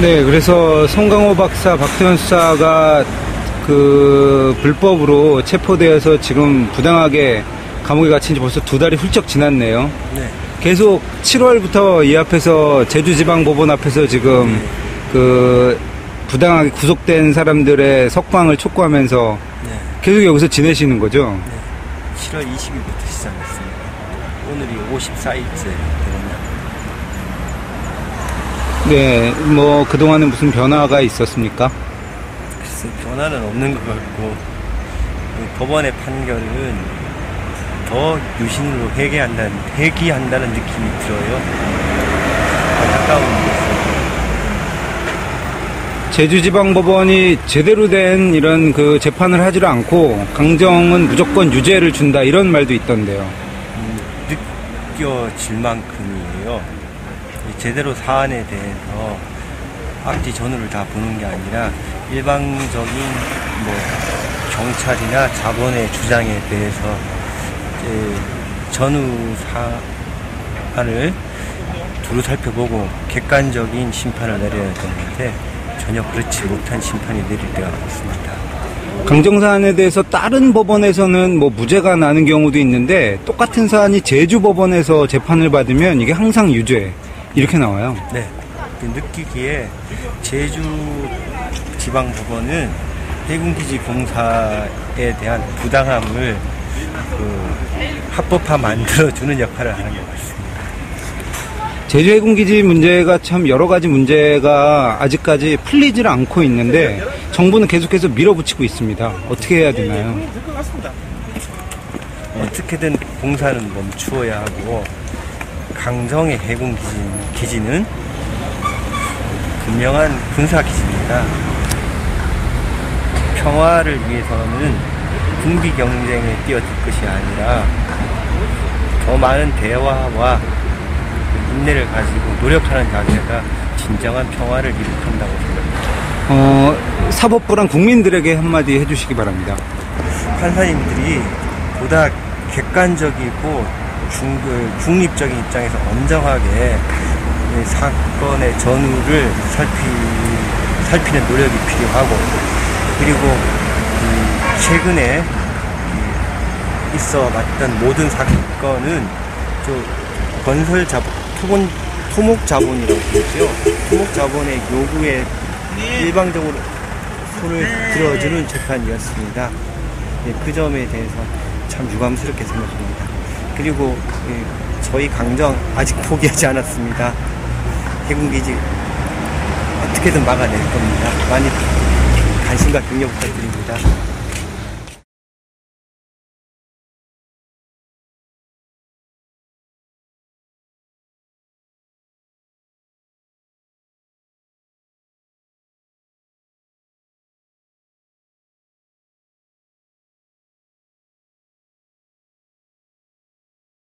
네, 그래서 송강호 박사, 박태원 수사가 그 불법으로 체포되어서 지금 부당하게 감옥에 갇힌 지 벌써 두 달이 훌쩍 지났네요. 네. 계속 7월부터 이 앞에서 제주지방법원 앞에서 지금 그 부당하게 구속된 사람들의 석방을 촉구하면서 네. 계속 여기서 지내시는 거죠. 7월 20일부터 시작했습니다. 오늘이 54일째 되겠 네, 뭐 그동안은 무슨 변화가 있었습니까? 글쎄 변화는 없는 것 같고 그 법원의 판결은 더 유신으로 회개한다는 회귀한다는 느낌이 들어요. 안타까운 일이었어요. 제주지방법원이 제대로 된 이런 그 재판을 하지를 않고 강정은 무조건 유죄를 준다 이런 말도 있던데요. 음, 느껴질 만큼이에요. 이 제대로 사안에 대해서 앞뒤 전후를 다 보는 게 아니라 일방적인 뭐 경찰이나 자본의 주장에 대해서 전후 사안을 두루 살펴보고 객관적인 심판을 내려야 되는데 전혀 그렇지 못한 심판이 내릴 때가 많습니다. 강정 사안에 대해서 다른 법원에서는 뭐 무죄가 나는 경우도 있는데 똑같은 사안이 제주 법원에서 재판을 받으면 이게 항상 유죄 이렇게 나와요. 네. 그 느끼기에 제주 지방 법원은 해군기지 공사에 대한 부당함을 그 합법화 만들어주는 역할을 하는 것 같습니다. 제주 해군기지 문제가 참 여러 가지 문제가 아직까지 풀리질 않고 있는데 정부는 계속해서 밀어붙이고 있습니다. 어떻게 해야 되나요? 어떻게든 공사는 멈추어야 하고 강정의 해군 기지- 기지 는 분명한 군사 기지입니다. 평화를 위해서는 군비 경쟁에 뛰어들 것이 아니라 더 많은 대화와 인내를 가지고 노력하는 자세가 진정한 평화를 이룩한다고 생각합니다. 어, 사법부랑 국민들에게 한마디 해주시기 바랍니다. 판사님들이 보다 객관적이고 중, 그 중립적인 입장에서 엄정하게 이 사건의 전후를 살피, 살피는 노력이 필요하고 그리고 이 최근에 이 있어 왔던 모든 사건은 저 건설 자본, 토본, 토목 자본이라고 그러죠. 토목 자본의 요구에 일방적으로 손을 들어주는 재판이었습니다. 예, 그 점에 대해서 참 유감스럽게 생각합니다. 그리고 예, 저희 강정 아직 포기하지 않았습니다. 해군기지 어떻게든 막아낼 겁니다. 많이 관심과 격려 부탁드립니다.